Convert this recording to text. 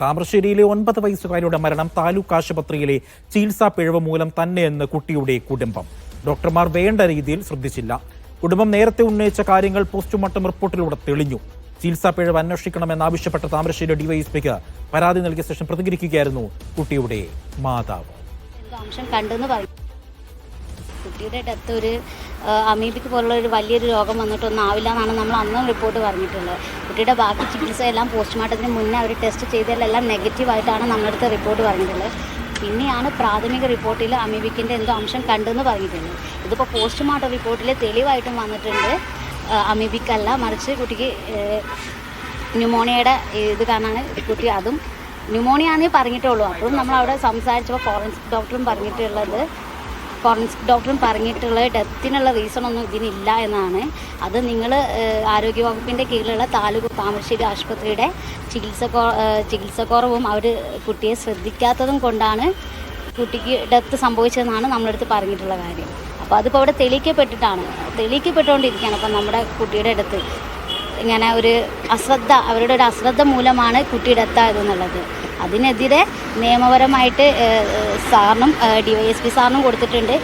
താമരശ്ശേരിയിലെ ഒൻപത് വയസ്സുകാരിയുടെ മരണം താലൂക്ക് ആശുപത്രിയിലെ ചികിത്സാ പിഴവ് മൂലം തന്നെയെന്ന് കുട്ടിയുടെ കുടുംബം. ഡോക്ടർമാർ വേണ്ട രീതിയിൽ ശ്രദ്ധിച്ചില്ല. കുടുംബം നേരത്തെ ഉന്നയിച്ച കാര്യങ്ങൾ പോസ്റ്റ്മോർട്ടം റിപ്പോർട്ടിലൂടെ തെളിഞ്ഞു. ചികിത്സാ പിഴവ് അന്വേഷിക്കണമെന്നാവശ്യപ്പെട്ട താമരശ്ശേരി ഡിവൈഎസ്പിക്ക് പരാതി നൽകിയ ശേഷം പ്രതികരിക്കുകയായിരുന്നു കുട്ടിയുടെ മാതാവ്. കുട്ടിയുടെ ഡെത്ത് ഒരു അമീബിക്ക് പോലുള്ള ഒരു വലിയൊരു രോഗം വന്നിട്ടൊന്നും ആവില്ല എന്നാണ് നമ്മൾ അന്നും റിപ്പോർട്ട് പറഞ്ഞിട്ടുള്ളത് കുട്ടിയുടെ ബാക്കി ചികിത്സ എല്ലാം പോസ്റ്റ്മോർട്ടത്തിന് മുന്നേ അവർ ടെസ്റ്റ് ചെയ്തതിലെല്ലാം നെഗറ്റീവായിട്ടാണ് നമ്മളടുത്ത് റിപ്പോർട്ട് പറഞ്ഞിട്ടുള്ളത്. പിന്നെയാണ് പ്രാഥമിക റിപ്പോർട്ടിൽ അമീബിക്കിന്റെ എന്തോ അംശം കണ്ടെന്ന് പറഞ്ഞിട്ടുള്ളത്. ഇതിപ്പോൾ പോസ്റ്റ്മോർട്ടം റിപ്പോർട്ടിൽ തെളിവായിട്ടും വന്നിട്ടുണ്ട്. അമീബിക്കല്ല മറിച്ച് കുട്ടിക്ക് ന്യൂമോണിയയുടെ ഇത് കാരണമാണ് കുട്ടി അതും. ന്യൂമോണിയാന്നേ പറഞ്ഞിട്ടുള്ളൂ. അപ്പോഴും നമ്മളവിടെ സംസാരിച്ചപ്പോൾ ഫോറൻസിക് ഡോക്ടറും പറഞ്ഞിട്ടുള്ളത്. ഫോറൻസിക് ഡോക്ടറും പറഞ്ഞിട്ടുള്ള ഡെത്തിനുള്ള റീസൺ ഒന്നും ഇതിനില്ല എന്നാണ്. അത് നിങ്ങൾ ആരോഗ്യവകുപ്പിന്റെ കീഴിലുള്ള താലൂക്ക് താമരശ്ശേരി ആശുപത്രിയുടെ ചികിത്സ ചികിത്സക്കുറവും അവർ കുട്ടിയെ ശ്രദ്ധിക്കാത്തതും കൊണ്ടാണ് കുട്ടിക്ക് ഡെത്ത് സംഭവിച്ചതെന്നാണ് നമ്മളടുത്ത് പറഞ്ഞിട്ടുള്ള കാര്യം. അപ്പോൾ അതിപ്പോൾ അവിടെ തെളിയിക്കപ്പെട്ടിട്ടാണ്. തെളിയിക്കപ്പെട്ടുകൊണ്ടിരിക്കുകയാണ് അപ്പം നമ്മുടെ കുട്ടിയുടെ അടുത്ത് ഇങ്ങനെ ഒരു അശ്രദ്ധ അവരുടെ ഒരു അശ്രദ്ധ മൂലമാണ് കുട്ടിയുടെ എത്തായതെന്നുള്ളത് അതിനെതിരെ നിയമപരമായിട്ട് സാറിനും ഡി വൈ എസ് പി സാറിനും കൊടുത്തിട്ടുണ്ട്.